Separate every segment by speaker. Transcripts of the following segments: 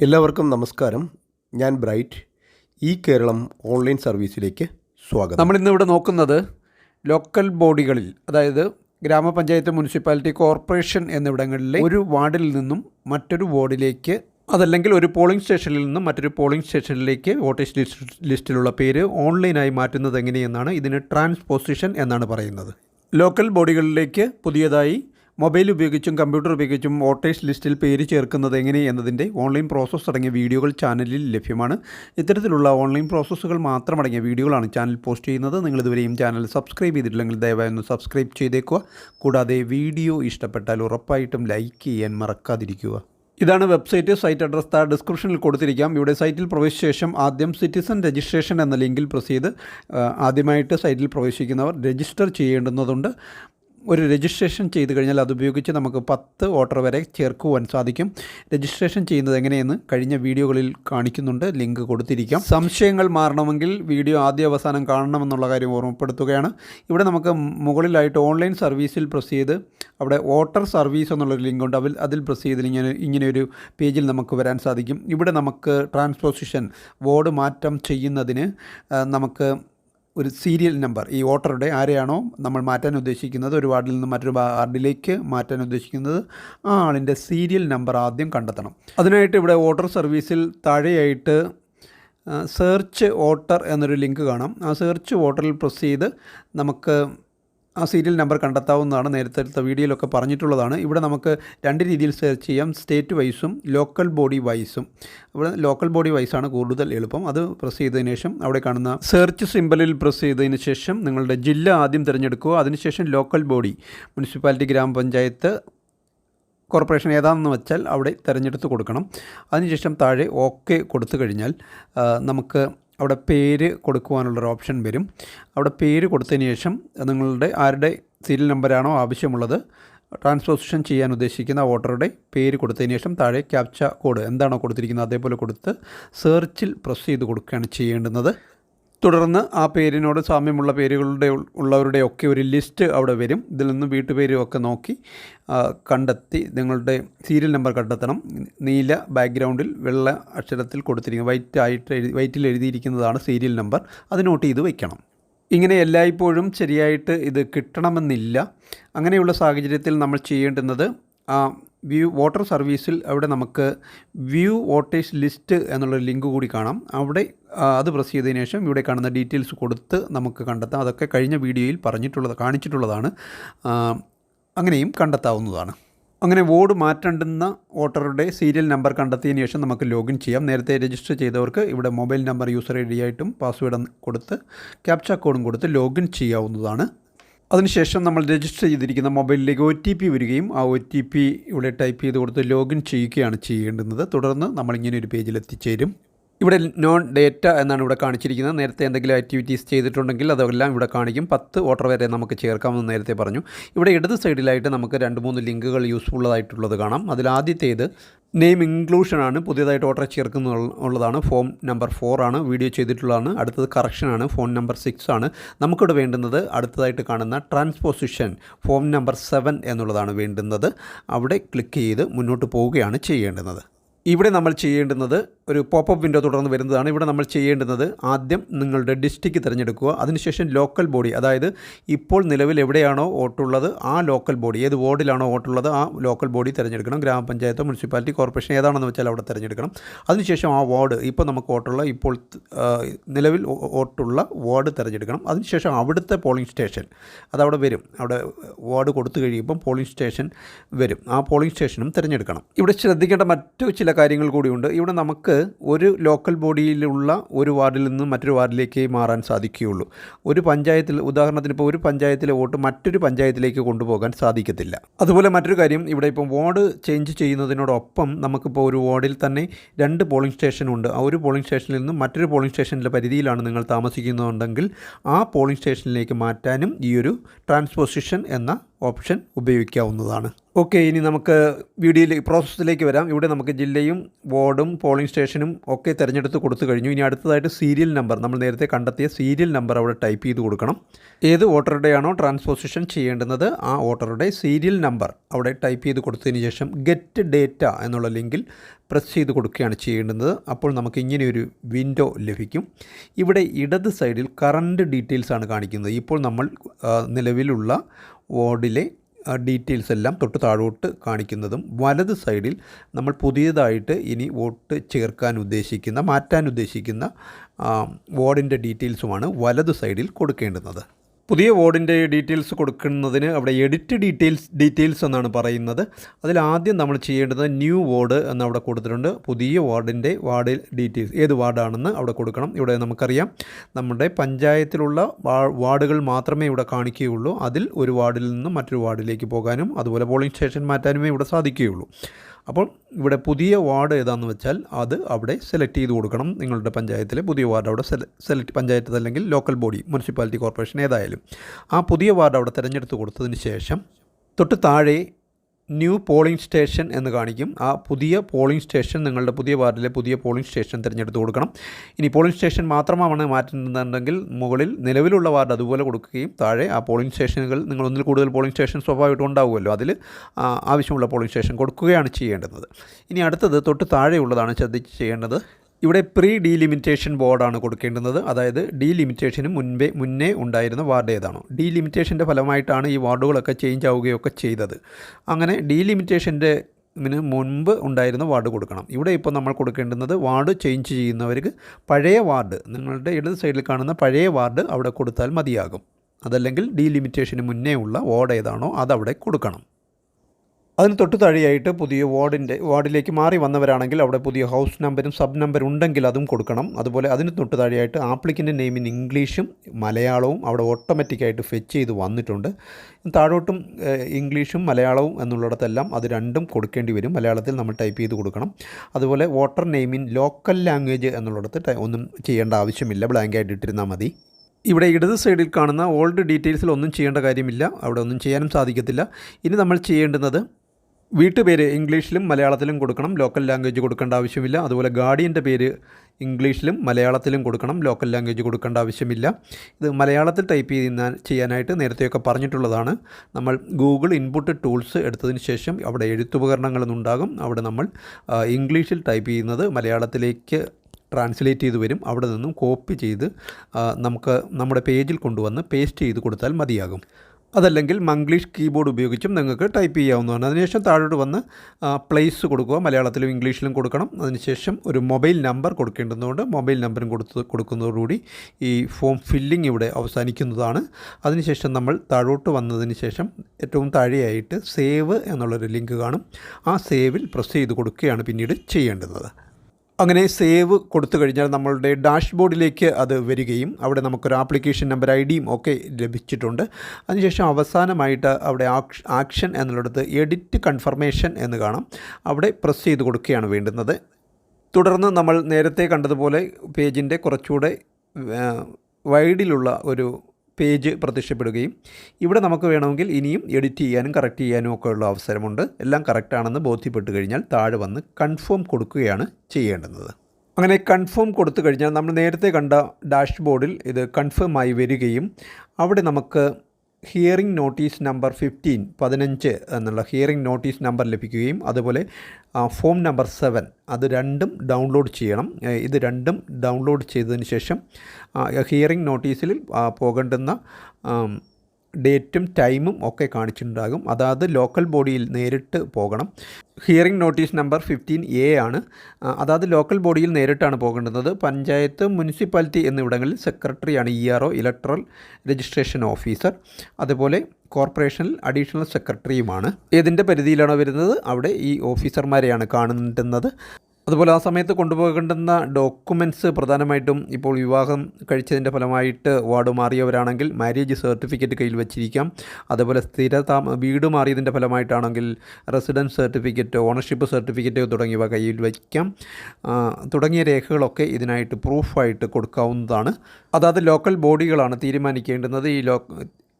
Speaker 1: എല്ലാവർക്കും നമസ്കാരം. ഞാൻ ബ്രൈറ്റ്. ഈ കേരളം ഓൺലൈൻ സർവീസിലേക്ക് സ്വാഗതം.
Speaker 2: നമ്മൾ ഇന്ന് ഇവിടെ നോക്കുന്നത് ലോക്കൽ ബോഡികളിൽ അതായത് ഗ്രാമപഞ്ചായത്ത് മുനിസിപ്പാലിറ്റി കോർപ്പറേഷൻ എന്നിവിടങ്ങളിലെ ഒരു വാർഡിൽ നിന്നും മറ്റൊരു വാർഡിലേക്ക് അതല്ലെങ്കിൽ ഒരു പോളിംഗ് സ്റ്റേഷനിൽ നിന്നും മറ്റൊരു പോളിംഗ് സ്റ്റേഷനിലേക്ക് വോട്ടേഴ്സ് ലിസ്റ്റ് ലിസ്റ്റിലുള്ള പേര് ഓൺലൈനായി മാറ്റുന്നത് എങ്ങനെയെന്നാണ് ഇതിന് ട്രാൻസ്പോസിഷൻ എന്നാണ് പറയുന്നത്. ലോക്കൽ ബോഡികളിലേക്ക് പുതിയതായി മൊബൈൽ ഉപയോഗിച്ചും കമ്പ്യൂട്ടർ ഉപയോഗിച്ചും വോട്ടേഴ്സ് ലിസ്റ്റിൽ പേര് ചേർക്കുന്നത് എങ്ങനെ എന്നതിന്റെ ഓൺലൈൻ പ്രോസസ്സ് അടങ്ങിയ വീഡിയോകൾ ചാനലിൽ ലഭ്യമാണ്. ഇത്തരത്തിലുള്ള ഓൺലൈൻ പ്രോസസ്സുകൾ മാത്രമടങ്ങിയ വീഡിയോകളാണ് ചാനൽ പോസ്റ്റ് ചെയ്യുന്നത്. നിങ്ങൾ ഇതുവരെയും ചാനൽ സബ്സ്ക്രൈബ് ചെയ്തിട്ടില്ലെങ്കിൽ ദയവായി ഒന്ന് സബ്സ്ക്രൈബ് ചെയ്തേക്കുക. കൂടാതെ വീഡിയോ ഇഷ്ടപ്പെട്ടാൽ ഉറപ്പായിട്ടും ലൈക്ക് ചെയ്യാൻ മറക്കാതിരിക്കുക. ഇതാണ് വെബ്സൈറ്റ് സൈറ്റ് അഡ്രസ് താ ഡിസ്ക്രിപ്ഷനിൽ കൊടുത്തിരിക്കാം. ഇവിടെ സൈറ്റിൽ പ്രവേശിച്ച ശേഷം ആദ്യം സിറ്റിസൺ രജിസ്ട്രേഷൻ എന്ന ലിങ്കിൽ പ്രസ് ചെയ്ത് ആദ്യമായിട്ട് സൈറ്റിൽ പ്രവേശിക്കുന്നവർ രജിസ്റ്റർ ചെയ്യേണ്ടുന്നതുണ്ട്. ഒരു രജിസ്ട്രേഷൻ ചെയ്ത് കഴിഞ്ഞാൽ അതുപയോഗിച്ച് നമുക്ക് പത്ത് വോട്ടർ വരെ ചേർക്കുവാൻ സാധിക്കും. രജിസ്ട്രേഷൻ ചെയ്യുന്നത് എങ്ങനെയെന്ന് കഴിഞ്ഞ വീഡിയോകളിൽ കാണിക്കുന്നുണ്ട്. ലിങ്ക് കൊടുത്തിരിക്കാം. സംശയങ്ങൾ മാറണമെങ്കിൽ വീഡിയോ ആദ്യ അവസാനം കാണണമെന്നുള്ള കാര്യം ഓർമ്മപ്പെടുത്തുകയാണ്. ഇവിടെ നമുക്ക് മുകളിലായിട്ട് ഓൺലൈൻ സർവീസിൽ പ്രസ് ചെയ്ത് അവിടെ വോട്ടർ സർവീസ് എന്നുള്ളൊരു ലിങ്ക് ഉണ്ട്. അതിൽ അതിൽ പ്രസ് ചെയ്ത് ഇങ്ങനെ ഇങ്ങനെ ഒരു പേജിൽ നമുക്ക് വരാൻ സാധിക്കും. ഇവിടെ നമുക്ക് ട്രാൻസ്പോസിഷൻ വാർഡ് മാറ്റം ചെയ്യുന്നതിന് നമുക്ക് ഒരു സീരിയൽ നമ്പർ ഈ വോട്ടറുടെ ആരെയാണോ നമ്മൾ മാറ്റാൻ ഉദ്ദേശിക്കുന്നത് ഒരു വാർഡിൽ നിന്ന് മറ്റൊരു വാർഡിലേക്ക് മാറ്റാൻ ഉദ്ദേശിക്കുന്നത് ആ ആളിന്റെ സീരിയൽ നമ്പർ ആദ്യം കണ്ടെത്തണം. അതിനായിട്ട് ഇവിടെ വോട്ടർ സർവീസിൽ താഴെയായിട്ട് സെർച്ച് വോട്ടർ എന്നൊരു ലിങ്ക് കാണാം. ആ സെർച്ച് വോട്ടറിൽ പ്രസ് ചെയ്ത് നമുക്ക് ആ സീരിയൽ നമ്പർ കണ്ടെത്താവുന്നതാണ് നേരത്തെ എടുത്ത വീഡിയോയിലൊക്കെ പറഞ്ഞിട്ടുള്ളതാണ്. ഇവിടെ നമുക്ക് രണ്ട് രീതിയിൽ സെർച്ച് ചെയ്യാം. സ്റ്റേറ്റ് വൈസും ലോക്കൽ ബോഡി വൈസും ഇവിടെ ലോക്കൽ ബോഡി വൈസാണ് കൂടുതൽ എളുപ്പം. അത് പ്രസ് ചെയ്തതിന് ശേഷം അവിടെ കാണുന്ന സെർച്ച് സിമ്പലിൽ പ്രസ് ചെയ്തതിന് ശേഷം നിങ്ങളുടെ ജില്ല ആദ്യം തിരഞ്ഞെടുക്കുക. അതിനുശേഷം local body municipality grama panchayat corporation ഏതാണെന്ന് വെച്ചാൽ അവിടെ തിരഞ്ഞെടുത്ത് കൊടുക്കണം. അതിനുശേഷം താഴെ ഓക്കെ കൊടുത്തു കഴിഞ്ഞാൽ നമുക്ക് അവിടെ പേര് കൊടുക്കുവാനുള്ളൊരു ഓപ്ഷൻ വരും. അവിടെ പേര് കൊടുത്തതിന് ശേഷം നിങ്ങളുടെ ആരുടെ സീരിയൽ നമ്പറാണോ ആവശ്യമുള്ളത് ട്രാൻസ്പോസിഷൻ ചെയ്യാൻ ഉദ്ദേശിക്കുന്ന വോട്ടറുടെ പേര് കൊടുത്തതിന് ശേഷം താഴെ ക്യാപ്ച കോഡ് എന്താണോ കൊടുത്തിരിക്കുന്നത് അതേപോലെ കൊടുത്ത് സെർച്ചിൽ പ്രസ് ചെയ്ത് കൊടുക്കുകയാണ് ചെയ്യേണ്ടുന്നത്. തുടർന്ന് ആ പേരിനോട് സാമ്യമുള്ള പേരുകളുടെ ഉള്ളവരുടെ ഒക്കെ ഒരു ലിസ്റ്റ് അവിടെ വരും. ഇതിൽ നിന്ന് വീട്ടുപേരും ഒക്കെ നോക്കി കണ്ടെത്തി നിങ്ങളുടെ സീരിയൽ നമ്പർ കണ്ടെത്തണം. നീല ബാക്ക്ഗ്രൗണ്ടിൽ വെള്ള അക്ഷരത്തിൽ കൊടുത്തിരിക്കുന്നത് വൈറ്റ് ആയിട്ട് എഴുതി വൈറ്റിൽ എഴുതിയിരിക്കുന്നതാണ് സീരിയൽ നമ്പർ. അത് നോട്ട് ചെയ്ത് വയ്ക്കണം ഇങ്ങനെ എല്ലായ്പ്പോഴും ശരിയായിട്ട് ഇത് കിട്ടണമെന്നില്ല. അങ്ങനെയുള്ള സാഹചര്യത്തിൽ നമ്മൾ ചെയ്യേണ്ടുന്നത് ആ വ്യൂ വോട്ടർ സർവീസിൽ അവിടെ നമുക്ക് വ്യൂ വോട്ടേഴ്സ് ലിസ്റ്റ് എന്നുള്ള ലിങ്ക് കൂടി കാണാം. അവിടെ അത് പ്രസ് ചെയ്തതിന് ശേഷം ഇവിടെ കാണുന്ന ഡീറ്റെയിൽസ് കൊടുത്ത് നമുക്ക് കണ്ടെത്താം. അതൊക്കെ കഴിഞ്ഞ വീഡിയോയിൽ പറഞ്ഞിട്ടുള്ളത് കാണിച്ചിട്ടുള്ളതാണ്. അങ്ങനെയും കണ്ടെത്താവുന്നതാണ്. അങ്ങനെ വോർഡ് മാറ്റേണ്ടുന്ന വോട്ടറുടെ സീരിയൽ നമ്പർ കണ്ടെത്തിയതിന് ശേഷം നമുക്ക് ലോഗിൻ ചെയ്യാം. നേരത്തെ രജിസ്റ്റർ ചെയ്തവർക്ക് ഇവിടെ mobile number user I D ആയിട്ടും പാസ്വേഡ് കൊടുത്ത് ക്യാപ്ച കോഡും കൊടുത്ത് ലോഗിൻ ചെയ്യാവുന്നതാണ്. അതിനുശേഷം നമ്മൾ രജിസ്റ്റർ ചെയ്തിരിക്കുന്ന മൊബൈലിലേക്ക് ഒ ടി പി വരികയും ആ ഒ ടി പി ഇവിടെ ടൈപ്പ് ചെയ്ത് കൊടുത്ത് ലോഗിൻ ചെയ്യുകയാണ് ചെയ്യേണ്ടുന്നത്. തുടർന്ന് നമ്മളിങ്ങനെ ഒരു പേജിൽ എത്തിച്ചേരും. ഇവിടെ നോൺ ഡേറ്റ എന്നാണ് ഇവിടെ കാണിച്ചിരിക്കുന്നത്. നേരത്തെ എന്തെങ്കിലും ആക്ടിവിറ്റീസ് ചെയ്തിട്ടുണ്ടെങ്കിൽ അതെല്ലാം ഇവിടെ കാണിക്കും. പത്ത് വോട്ടർ വരെ നമുക്ക് ചേർക്കാമെന്ന് നേരത്തെ പറഞ്ഞു. ഇവിടെ ഇടത് സൈഡിലായിട്ട് നമുക്ക് രണ്ട് മൂന്ന് ലിങ്കുകൾ യൂസ്ഫുള്ളതായിട്ടുള്ളത് കാണാം. അതിൽ ആദ്യത്തേത് നെയിം ഇൻക്ലൂഷനാണ് പുതിയതായിട്ട് ഓർഡർ ചേർക്കുന്ന ഉള്ളതാണ്. ഫോം നമ്പർ ഫോർ ആണ്. വീഡിയോ ചെയ്തിട്ടുള്ളതാണ്. അടുത്തത് കറക്ഷനാണ് ഫോൺ നമ്പർ സിക്സ് ആണ്. നമുക്കിവിടെ വേണ്ടുന്നത് അടുത്തതായിട്ട് കാണുന്ന ട്രാൻസ്പോസിഷൻ ഫോം നമ്പർ സെവൻ എന്നുള്ളതാണ് വേണ്ടുന്നത്. അവിടെ ക്ലിക്ക് ചെയ്ത് മുന്നോട്ട് പോവുകയാണ് ചെയ്യേണ്ടുന്നത്. ഇവിടെ നമ്മൾ ചെയ്യേണ്ടുന്നത് ഒരു പോപ്പപ്പ് വിൻഡോ തുടർന്ന് വരുന്നതാണ്. ഇവിടെ നമ്മൾ ചെയ്യേണ്ടുന്നത് ആദ്യം നിങ്ങളുടെ ഡിസ്ട്രിക്റ്റ് തിരഞ്ഞെടുക്കുക. അതിനുശേഷം ലോക്കൽ ബോഡി അതായത് ഇപ്പോൾ നിലവിൽ എവിടെയാണോ വോട്ടുള്ളത് ആ ലോക്കൽ ബോഡി ഏത് വാർഡിലാണോ വോട്ടുള്ളത് ആ ലോക്കൽ ബോഡി തിരഞ്ഞെടുക്കണം. ഗ്രാമപഞ്ചായത്ത് മുനിസിപ്പാലിറ്റി കോർപ്പറേഷൻ ഏതാണെന്ന് വെച്ചാൽ അവിടെ തിരഞ്ഞെടുക്കണം. അതിനുശേഷം ആ വാർഡ് ഇപ്പോൾ നമുക്ക് വോട്ടുള്ള ഇപ്പോൾ നിലവിൽ വോട്ടുള്ള വാർഡ് തിരഞ്ഞെടുക്കണം. അതിനുശേഷം അവിടുത്തെ പോളിംഗ് സ്റ്റേഷൻ അതവിടെ വരും. അവിടെ വാർഡ് കൊടുത്തു കഴിയുമ്പം പോളിംഗ് സ്റ്റേഷൻ വരും. ആ പോളിംഗ് സ്റ്റേഷനും തിരഞ്ഞെടുക്കണം. ഇവിടെ ശ്രദ്ധിക്കേണ്ട മറ്റു ചില കാര്യങ്ങൾ കൂടിയുണ്ട്. ഇവിടെ നമുക്ക് ഒരു ലോക്കൽ ബോഡിയിലുള്ള ഒരു വാർഡിൽ നിന്ന് മറ്റൊരു വാർഡിലേക്ക് മാറാൻ സാധിക്കുകയുള്ളൂ. ഒരു പഞ്ചായത്തിൽ ഉദാഹരണത്തിന് ഇപ്പോൾ ഒരു പഞ്ചായത്തിലെ വോട്ട് മറ്റൊരു പഞ്ചായത്തിലേക്ക് കൊണ്ടുപോകാൻ സാധിക്കത്തില്ല. അതുപോലെ മറ്റൊരു കാര്യം ഇവിടെ ഇപ്പം വാർഡ് ചേഞ്ച് ചെയ്യുന്നതിനോടൊപ്പം നമുക്കിപ്പോൾ ഒരു വാർഡിൽ തന്നെ രണ്ട് പോളിംഗ് സ്റ്റേഷൻ ഉണ്ട്. ആ ഒരു പോളിംഗ് സ്റ്റേഷനിൽ നിന്ന് മറ്റൊരു പോളിംഗ് സ്റ്റേഷനിലെ പരിധിയിലാണ് നിങ്ങൾ താമസിക്കുന്നുണ്ടെങ്കിൽ ആ പോളിംഗ് സ്റ്റേഷനിലേക്ക് മാറ്റാനും ഈ ഒരു ട്രാൻസ്പോസിഷൻ എന്ന ഓപ്ഷൻ ഉപയോഗിക്കാവുന്നതാണ്. ഓക്കെ ഇനി നമുക്ക് വീഡിയോയിൽ പ്രോസസ്സിലേക്ക് വരാം. ഇവിടെ നമുക്ക് ജില്ലയും വാർഡും പോളിംഗ് സ്റ്റേഷനും ഒക്കെ തിരഞ്ഞെടുത്ത് കൊടുത്തു കഴിഞ്ഞു. ഇനി അടുത്തതായിട്ട് സീരിയൽ നമ്പർ. നമ്മൾ നേരത്തെ കണ്ടെത്തിയ സീരിയൽ നമ്പർ അവിടെ ടൈപ്പ് ചെയ്ത് കൊടുക്കണം. ഏത് വോട്ടറുടെയാണോ ട്രാൻസ്പോസിഷൻ ചെയ്യേണ്ടുന്നത് ആ വോട്ടറുടെ സീരിയൽ നമ്പർ അവിടെ ടൈപ്പ് ചെയ്ത് കൊടുത്തതിന് ശേഷം ഗെറ്റ് ഡേറ്റ എന്നുള്ള ലിങ്കിൽ പ്രസ് ചെയ്ത് കൊടുക്കുകയാണ് ചെയ്യേണ്ടുന്നത്. അപ്പോൾ നമുക്ക് ഇങ്ങനെയൊരു വിൻഡോ ലഭിക്കും. ഇവിടെ ഇടത് സൈഡിൽ കറണ്ട് ഡീറ്റെയിൽസ് ആണ് കാണിക്കുന്നത്. ഇപ്പോൾ നമ്മൾ നിലവിലുള്ള വാർഡിലെ ഡീറ്റെയിൽസ് എല്ലാം തൊട്ട് താഴോട്ട് കാണിക്കുന്നതും വലത് സൈഡിൽ നമ്മൾ പുതിയതായിട്ട് ഇനി വോട്ട് ചേർക്കാൻ ഉദ്ദേശിക്കുന്ന മാറ്റാൻ ഉദ്ദേശിക്കുന്ന വാർഡിന്റെ ഡീറ്റെയിൽസുമാണ് വലത് സൈഡിൽ കൊടുക്കേണ്ടുന്നത്. പുതിയ വോർഡിന്റെ ഡീറ്റെയിൽസ് കൊടുക്കുന്നതിന് അവിടെ എഡിറ്റ് ഡീറ്റെയിൽസ് ഡീറ്റെയിൽസ് എന്നാണ് പറയുന്നത്. അതിൽ ആദ്യം നമ്മൾ ചെയ്യേണ്ടത് ന്യൂ വാർഡ് എന്ന് അവിടെ കൊടുത്തിട്ടുണ്ട്. പുതിയ വാർഡിന്റെ വാർഡിൽ ഡീറ്റെയിൽസ് ഏത് വാർഡാണെന്ന് അവിടെ കൊടുക്കണം. ഇവിടെ നമുക്കറിയാം. നമ്മുടെ പഞ്ചായത്തിലുള്ള വാർഡുകൾ മാത്രമേ ഇവിടെ കാണിക്കുകയുള്ളൂ. അതിൽ ഒരു വാർഡിൽ നിന്നും മറ്റൊരു വാർഡിലേക്ക് പോകാനും അതുപോലെ പോളിംഗ് സ്റ്റേഷൻ മാറ്റാനുമേ ഇവിടെ സാധിക്കുകയുള്ളൂ. അപ്പോൾ ഇവിടെ പുതിയ വാർഡ് ഏതാണെന്ന് വെച്ചാൽ അത് അവിടെ സെലക്ട് ചെയ്ത് കൊടുക്കണം. നിങ്ങളുടെ പഞ്ചായത്തിലെ പുതിയ വാർഡ് അവിടെ സെലക്ട് പഞ്ചായത്ത് അല്ലെങ്കിൽ ലോക്കൽ ബോഡി മുനിസിപ്പാലിറ്റി കോർപ്പറേഷൻ ഏതായാലും. ആ പുതിയ വാർഡ് അവിടെ തിരഞ്ഞെടുത്ത് കൊടുത്തതിന് ശേഷം തൊട്ട് താഴെ ന്യൂ പോളിംഗ് സ്റ്റേഷൻ എന്ന് കാണിക്കും. ആ പുതിയ പോളിംഗ് സ്റ്റേഷൻ നിങ്ങളുടെ പുതിയ വാർഡിലെ പുതിയ പോളിംഗ് സ്റ്റേഷൻ തിരഞ്ഞെടുത്ത് കൊടുക്കണം. ഇനി പോളിംഗ് സ്റ്റേഷൻ മാത്രമാണ് മാറ്റുന്നുണ്ടെങ്കിൽ മുകളിൽ നിലവിലുള്ള വാർഡ് അതുപോലെ കൊടുക്കുകയും താഴെ ആ പോളിംഗ് സ്റ്റേഷനുകൾ നിങ്ങൾ ഒന്നിൽ കൂടുതൽ പോളിംഗ് സ്റ്റേഷൻ സ്വാഭാവികമായിട്ടും ഉണ്ടാവുമല്ലോ. അതിൽ ആവശ്യമുള്ള പോളിംഗ് സ്റ്റേഷൻ കൊടുക്കുകയാണ് ചെയ്യേണ്ടത്. ഇനി അടുത്തത് തൊട്ട് താഴെയുള്ളതാണ് ശ്രദ്ധിച്ച് ചെയ്യേണ്ടത്. ഇവിടെ പ്രീ ഡീലിമിറ്റേഷൻ ബോർഡാണ് കൊടുക്കേണ്ടുന്നത്. അതായത് ഡീലിമിറ്റേഷന് മുൻപേ മുന്നേ ഉണ്ടായിരുന്ന വാർഡ് ഏതാണോ. ഡീലിമിറ്റേഷന്റെ ഫലമായിട്ടാണ് ഈ വാർഡുകളൊക്കെ ചേഞ്ച് ആവുകയൊക്കെ ചെയ്തത്. അങ്ങനെ ഡീലിമിറ്റേഷന്റെ ഇതിന് മുൻപ് ഉണ്ടായിരുന്ന വാർഡ് കൊടുക്കണം. ഇവിടെ ഇപ്പോൾ നമ്മൾ കൊടുക്കേണ്ടുന്നത് വാർഡ് ചേഞ്ച് ചെയ്യുന്നവർക്ക് പഴയ വാർഡ് നിങ്ങളുടെ ഇടത് സൈഡിൽ കാണുന്ന പഴയ വാർഡ് അവിടെ കൊടുത്താൽ മതിയാകും. അതല്ലെങ്കിൽ ഡീലിമിറ്റേഷന് മുന്നേ ഉള്ള വാർഡ് ഏതാണോ അതവിടെ കൊടുക്കണം. അതിന് തൊട്ട് താഴെയായിട്ട് പുതിയ വാർഡിന്റെ വാർഡിലേക്ക് മാറി വന്നവരാണെങ്കിൽ അവിടെ പുതിയ ഹൗസ് നമ്പരും സബ് നമ്പരും ഉണ്ടെങ്കിൽ അതും കൊടുക്കണം. അതുപോലെ അതിന് തൊട്ട് താഴെയായിട്ട് ആപ്ലിക്കന്റെ നെയിം ഇൻ ഇംഗ്ലീഷും മലയാളവും അവിടെ ഓട്ടോമാറ്റിക്കായിട്ട് ഫെച്ച് ചെയ്ത് വന്നിട്ടുണ്ട്. താഴോട്ടും ഇംഗ്ലീഷും മലയാളവും എന്നുള്ളിടത്തെല്ലാം അത് രണ്ടും കൊടുക്കേണ്ടി വരും. മലയാളത്തിൽ നമ്മൾ ടൈപ്പ് ചെയ്ത് കൊടുക്കണം. അതുപോലെ വോട്ടർ ഇൻ ലോക്കൽ ലാംഗ്വേജ് എന്നുള്ളിടത്ത് ഒന്നും ചെയ്യേണ്ട ആവശ്യമില്ല. ബ്ലാങ്കായിട്ട് ഇട്ടിരുന്നാൽ മതി. ഇവിടെ ഇടത് സൈഡിൽ കാണുന്ന ഓൾഡ് ഡീറ്റെയിൽസിൽ ഒന്നും ചെയ്യേണ്ട കാര്യമില്ല. അവിടെ ഒന്നും ചെയ്യാനും സാധിക്കത്തില്ല. ഇനി നമ്മൾ ചെയ്യേണ്ടുന്നത് വീട്ടുപേര് ഇംഗ്ലീഷിലും മലയാളത്തിലും കൊടുക്കണം. ലോക്കൽ ലാംഗ്വേജ് കൊടുക്കേണ്ട ആവശ്യമില്ല. അതുപോലെ ഗാർഡിയന്റെ പേര് ഇംഗ്ലീഷിലും മലയാളത്തിലും കൊടുക്കണം. ലോക്കൽ ലാംഗ്വേജ് കൊടുക്കേണ്ട ആവശ്യമില്ല. ഇത് മലയാളത്തിൽ ടൈപ്പ് ചെയ്യുന്ന ചെയ്യാനായിട്ട് നേരത്തെയൊക്കെ പറഞ്ഞിട്ടുള്ളതാണ്. നമ്മൾ ഗൂഗിൾ ഇൻപുട്ട് ടൂൾസ് എടുത്തതിന് ശേഷം അവിടെ എഴുത്തുപകരണങ്ങളെന്നുണ്ടാകും അവിടെ നമ്മൾ ഇംഗ്ലീഷിൽ ടൈപ്പ് ചെയ്യുന്നത് മലയാളത്തിലേക്ക് ട്രാൻസ്ലേറ്റ് ചെയ്ത് വരും. അവിടെ നിന്നും കോപ്പി ചെയ്ത് നമുക്ക് നമ്മുടെ പേജിൽ കൊണ്ടുവന്ന് പേസ്റ്റ് ചെയ്ത് കൊടുത്താൽ മതിയാകും. അതല്ലെങ്കിൽ മംഗ്ലീഷ് കീബോർഡ് ഉപയോഗിച്ചും നിങ്ങൾക്ക് ടൈപ്പ് ചെയ്യാവുന്നതാണ്. അതിനുശേഷം താഴോട്ട് വന്ന് പ്ലേസ് കൊടുക്കുക. മലയാളത്തിലും ഇംഗ്ലീഷിലും കൊടുക്കണം. അതിനുശേഷം ഒരു മൊബൈൽ നമ്പർ കൊടുക്കേണ്ടതുകൊണ്ട് മൊബൈൽ നമ്പറും കൊടുത്ത് കൊടുക്കുന്നതോടുകൂടി ഈ ഫോം ഫില്ലിംഗ് ഇവിടെ അവസാനിക്കുന്നതാണ്. അതിനുശേഷം നമ്മൾ താഴോട്ട് വന്നതിന് ശേഷം ഏറ്റവും താഴെയായിട്ട് സേവ് എന്നുള്ളൊരു ലിങ്ക് കാണും. ആ സേവിൽ പ്രസ് ചെയ്ത് കൊടുക്കുകയാണ് പിന്നീട് ചെയ്യേണ്ടുന്നത്. അങ്ങനെ സേവ് കൊടുത്തു കഴിഞ്ഞാൽ നമ്മളുടെ ഡാഷ്ബോർഡിലേക്ക് അത് വരികയും അവിടെ നമുക്കൊരു ആപ്ലിക്കേഷൻ നമ്പർ ഐ ഡിയും ഒക്കെ ലഭിച്ചിട്ടുണ്ട്. അതിനുശേഷം അവസാനമായിട്ട് അവിടെ ആക്ഷൻ എന്നുള്ളിടത്ത് എഡിറ്റ് കൺഫർമേഷൻ എന്ന് കാണാം. അവിടെ പ്രസ് ചെയ്ത് കൊടുക്കുകയാണ് വേണ്ടുന്നത്. തുടർന്ന് നമ്മൾ നേരത്തെ കണ്ടതുപോലെ പേജിന്റെ കുറച്ചുകൂടെ വൈഡിലുള്ള ഒരു പേജ് പ്രത്യക്ഷപ്പെടുകയും ഇവിടെ നമുക്ക് വേണമെങ്കിൽ ഇനിയും എഡിറ്റ് ചെയ്യാനും കറക്റ്റ് ചെയ്യാനും ഒക്കെ ഉള്ള അവസരമുണ്ട്. എല്ലാം കറക്റ്റാണെന്ന് ബോധ്യപ്പെട്ട് കഴിഞ്ഞാൽ താഴെ വന്ന് കൺഫേം കൊടുക്കുകയാണ് ചെയ്യേണ്ടുന്നത്. അങ്ങനെ കൺഫേം കൊടുത്തു കഴിഞ്ഞാൽ നമ്മൾ നേരത്തെ കണ്ട ഡാഷ്ബോർഡിൽ ഇത് കൺഫേം ആയി വരികയും അവിടെ നമുക്ക് ഹിയറിംഗ് നോട്ടീസ് നമ്പർ ഫിഫ്റ്റീൻ പതിനഞ്ച് എന്നുള്ള ഹിയറിംഗ് നോട്ടീസ് നമ്പർ ലഭിക്കുകയും അതുപോലെ ഫോം നമ്പർ സെവൻ അത് രണ്ടും ഡൗൺലോഡ് ചെയ്യണം. ഇത് രണ്ടും ഡൗൺലോഡ് ചെയ്തതിന് ശേഷം ഹിയറിംഗ് നോട്ടീസിൽ പോകേണ്ടുന്ന ഡേറ്റും ടൈമും ഒക്കെ കാണിച്ചിട്ടുണ്ടാകും. അതായത് ലോക്കൽ ബോഡിയിൽ നേരിട്ട് പോകണം. Hearing notice number fifteen A ആണ്. അതായത് ലോക്കൽ ബോഡിയിൽ നേരിട്ടാണ് പോകേണ്ടത്. പഞ്ചായത്ത് മുനിസിപ്പാലിറ്റി എന്നിവിടങ്ങളിൽ സെക്രട്ടറിയാണ് E R O electoral registration officer അതുപോലെ കോർപ്പറേഷനിൽ അഡീഷണൽ സെക്രട്ടറിയുമാണ് ഏതിന്റെ പരിധിയിലാണോ വരുന്നത്? അവിടെ ഈ ഓഫീസർമാരെയാണ് കാണുന്നത്. അതുപോലെ ആ സമയത്ത് കൊണ്ടുപോകേണ്ടുന്ന ഡോക്യുമെന്റ്സ് പ്രധാനമായിട്ടും ഇപ്പോൾ വിവാഹം കഴിച്ചതിന്റെ ഫലമായിട്ട് വാർഡ് മാറിയവരാണെങ്കിൽ മാരേജ് സർട്ടിഫിക്കറ്റ് കയ്യിൽ വെച്ചിരിക്കാം. അതുപോലെ സ്ഥിര താമ വീട് മാറിയതിന്റെ ഫലമായിട്ടാണെങ്കിൽ റെസിഡൻസ് സർട്ടിഫിക്കറ്റ് ഓണർഷിപ്പ് സർട്ടിഫിക്കറ്റ് തുടങ്ങിയവ കയ്യിൽ വയ്ക്കാം തുടങ്ങിയ രേഖകളൊക്കെ ഇതിനായിട്ട് പ്രൂഫായിട്ട് കൊടുക്കാവുന്നതാണ്. അതായത് ലോക്കൽ ബോഡികളാണ് തീരുമാനിക്കേണ്ടുന്നത്. ഈ ലോ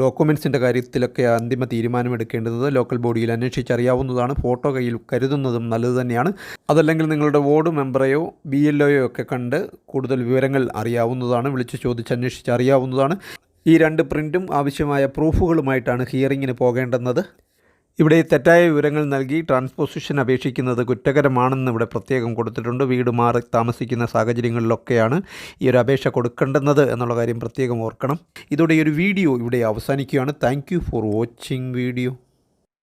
Speaker 2: ഡോക്യുമെൻസിന്റെ കാര്യത്തിലൊക്കെ അന്തിമ തീരുമാനമെടുക്കേണ്ടത് ലോക്കൽ ബോഡിയിൽ അന്വേഷിച്ചറിയാവുന്നതാണ്. ഫോട്ടോ കയ്യിൽ കരുതുന്നതും നല്ലത് തന്നെയാണ്. അതല്ലെങ്കിൽ നിങ്ങളുടെ വാർഡ് മെമ്പറെയോ ബി എൽ ഒയോ ഒക്കെ കണ്ട് കൂടുതൽ വിവരങ്ങൾ അറിയാവുന്നതാണ്. വിളിച്ച് ചോദിച്ച് അന്വേഷിച്ച് അറിയാവുന്നതാണ്. ഈ രണ്ട് പ്രിന്റും ആവശ്യമായ പ്രൂഫുകളുമായിട്ടാണ് ഹിയറിങ്ങിന് പോകേണ്ടുന്നത്. ഇവിടെ തെറ്റായ വിവരങ്ങൾ നൽകി ട്രാൻസ്പോസിഷൻ അപേക്ഷിക്കുന്നത് കുറ്റകരമാണെന്ന് ഇവിടെ പ്രത്യേകം കൊടുത്തിട്ടുണ്ട്. വീട് മാറി താമസിക്കുന്ന സാഹചര്യങ്ങളിലൊക്കെയാണ് ഈ ഒരു അപേക്ഷ കൊടുക്കേണ്ടുന്നത് എന്നുള്ള കാര്യം പ്രത്യേകം ഓർക്കണം. ഇതോടെ ഈ ഒരു വീഡിയോ ഇവിടെ അവസാനിക്കുകയാണ്. Thank for watching video